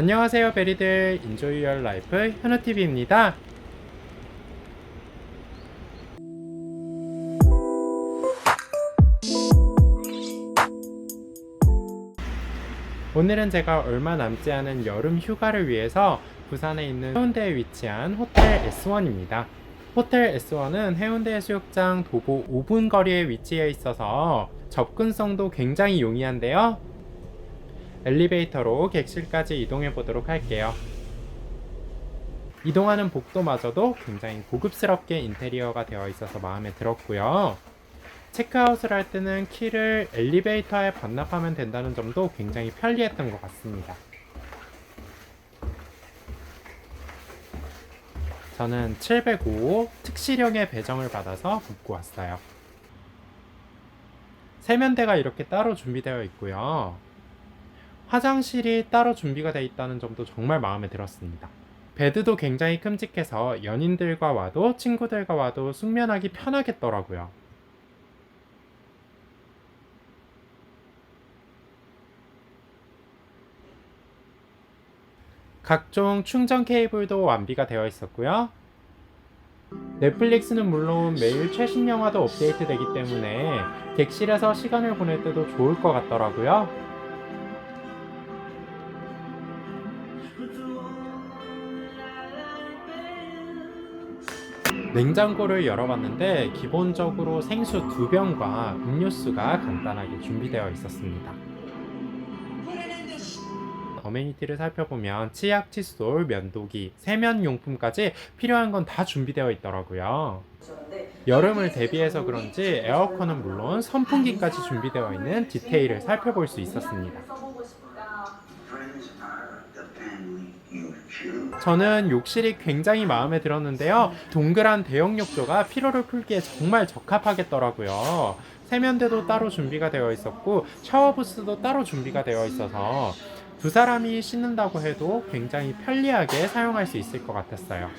안녕하세요 베리들 인조이 열 라이프 현우TV입니다 오늘은 제가 얼마 남지 않은 여름 휴가를 위해서 부산에 있는 해운대에 위치한 호텔 S1입니다. 호텔 S1은 해운대 해수욕장 도보 5분 거리에 위치해 있어서 접근성도 굉장히 용이한데요. 엘리베이터로 객실까지 이동해 보도록 할게요. 이동하는 복도마저도 굉장히 고급스럽게 인테리어가 되어 있어서 마음에 들었고요. 체크아웃을 할 때는 키를 엘리베이터에 반납하면 된다는 점도 굉장히 편리했던 것 같습니다. 저는 705 특실형의 배정을 받아서 묵고 왔어요. 세면대가 이렇게 따로 준비되어 있고요. 화장실이 따로 준비가 되어 있다는 점도 정말 마음에 들었습니다. 베드도 굉장히 큼직해서 연인들과 와도 친구들과 와도 숙면하기 편하겠더라고요. 각종 충전 케이블도 완비가 되어 있었고요. 넷플릭스는 물론 매일 최신 영화도 업데이트 되기 때문에 객실에서 시간을 보낼 때도 좋을 것 같더라고요. 냉장고를 열어봤는데 기본적으로 생수 두 병과 음료수가 간단하게 준비되어 있었습니다. 어메니티를 살펴보면 치약, 칫솔, 면도기, 세면용품까지 필요한 건 다 준비되어 있더라고요. 여름을 대비해서 그런지 에어컨은 물론 선풍기까지 준비되어 있는 디테일을 살펴볼 수 있었습니다. 저는 욕실이 굉장히 마음에 들었는데요. 동그란 대형 욕조가 피로를 풀기에 정말 적합하겠더라고요. 세면대도 따로 준비가 되어 있었고 샤워 부스도 따로 준비가 되어 있어서 두 사람이 씻는다고 해도 굉장히 편리하게 사용할 수 있을 것 같았어요.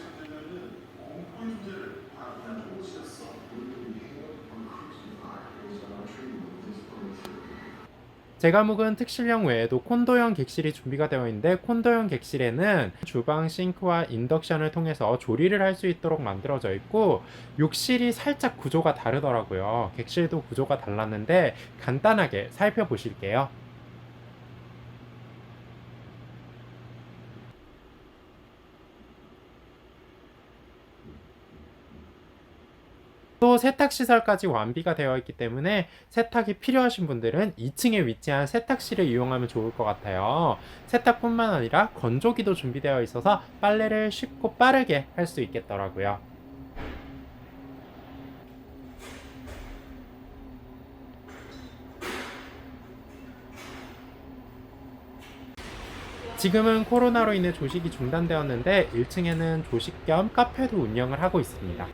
제가 묵은 특실형 외에도 콘도형 객실이 준비가 되어 있는데 콘도형 객실에는 주방 싱크와 인덕션을 통해서 조리를 할 수 있도록 만들어져 있고 욕실이 살짝 구조가 다르더라고요. 객실도 구조가 달랐는데 간단하게 살펴보실게요. 또 세탁 시설까지 완비가 되어 있기 때문에 세탁이 필요하신 분들은 2층에 위치한 세탁실을 이용하면 좋을 것 같아요. 세탁뿐만 아니라 건조기도 준비되어 있어서 빨래를 쉽고 빠르게 할 수 있겠더라고요. 지금은 코로나로 인해 조식이 중단되었는데 1층에는 조식 겸 카페도 운영을 하고 있습니다.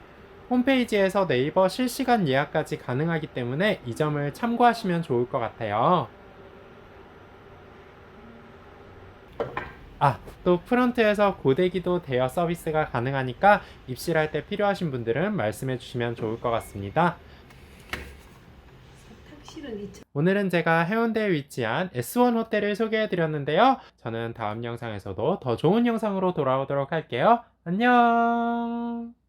홈페이지에서 네이버 실시간 예약까지 가능하기 때문에 이 점을 참고하시면 좋을 것 같아요. 아, 또 프런트에서 고데기도 대여 서비스가 가능하니까 입실할 때 필요하신 분들은 말씀해 주시면 좋을 것 같습니다. 오늘은 제가 해운대에 위치한 S1 호텔을 소개해 드렸는데요. 저는 다음 영상에서도 더 좋은 영상으로 돌아오도록 할게요. 안녕!